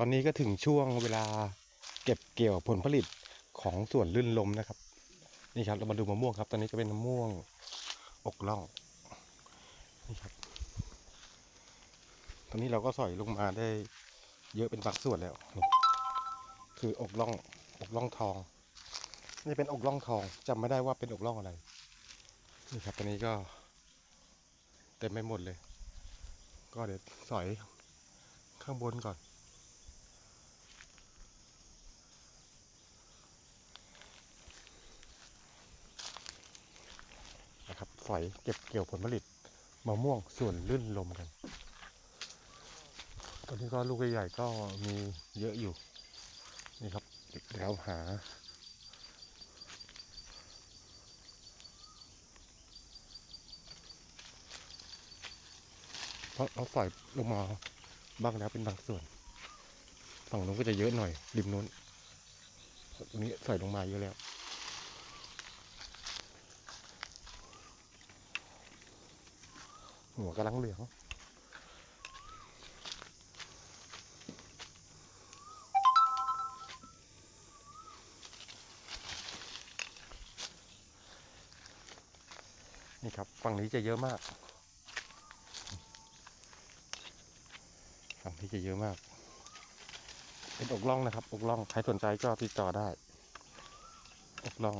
ตอนนี้ก็ถึงช่วงเวลาเก็บเกี่ยวผลผลิตของสวนลื่นลมนะครับ นี่ครับเรามาดูมะม่วงครับ ตอนนี้จะเป็นมะม่วงอกล่องนี่ครับ ตอนนี้เราก็สอยลงมาได้เยอะเป็นบางส่วนแล้ว คืออกล่องอกล่องทอง นี่เป็นอกล่องทองจำไม่ได้ว่าเป็นอกล่องอะไร นี่ครับตอนนี้ก็เต็มไปหมดเลย ก็เดี๋ยวสอยข้างบนก่อน นะครับสอยเก็บเกี่ยวผลผลิตมะม่วงส่วนลื่นลมกัน ตอนนี้ก็ลูกใหญ่ๆก็มีเยอะอยู่ นี่ครับเดี๋ยวหา เพราะเราสอยลงมาบ้างแล้วเป็นบางส่วน ฝั่งนู้นก็จะเยอะหน่อยริมนู้นตรงนี้ใส่ลงมาเยอะแล้ว หัวกำลังเหลืองนี่ครับฝั่งนี้จะเยอะมากฝั่งนี้จะเยอะมาก เป็นอกล่องนะครับ อกล่องใครสนใจก็ติดต่อได้ อกล่อง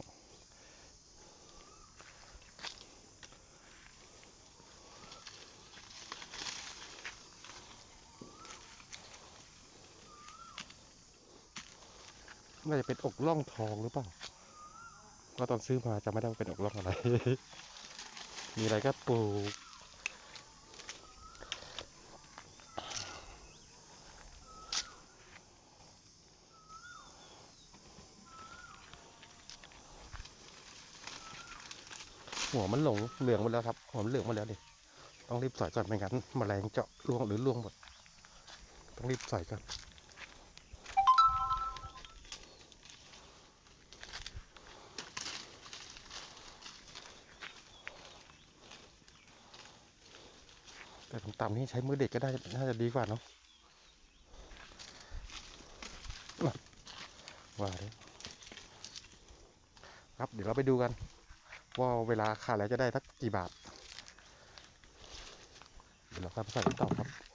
น่าจะเป็นอกล่องทองหรือเปล่าก็ตอนซื้อมาจะไม่ได้ว่าเป็นอกล่องอะไร มีอะไรก็ปลูกหัวมันหลงเหลืองหมดแล้วครับหัวมันเหลืองหมดแล้วดิต้องรีบใส่ก่อนไม่งั้นแมลงเจาะร่วงหรือร่วงหมด ต้องรีบใส่ก่อน แต่ต่ำๆนี่ใช้มือเด็กก็ได้น่าจะดีกว่าเนาะว่าเลยครับเดี๋ยวเราไปดูกัน ว่าเวลาขาดแล้วจะได้สักกี่บาท เดี๋ยวเราไปใส่ต่อครับ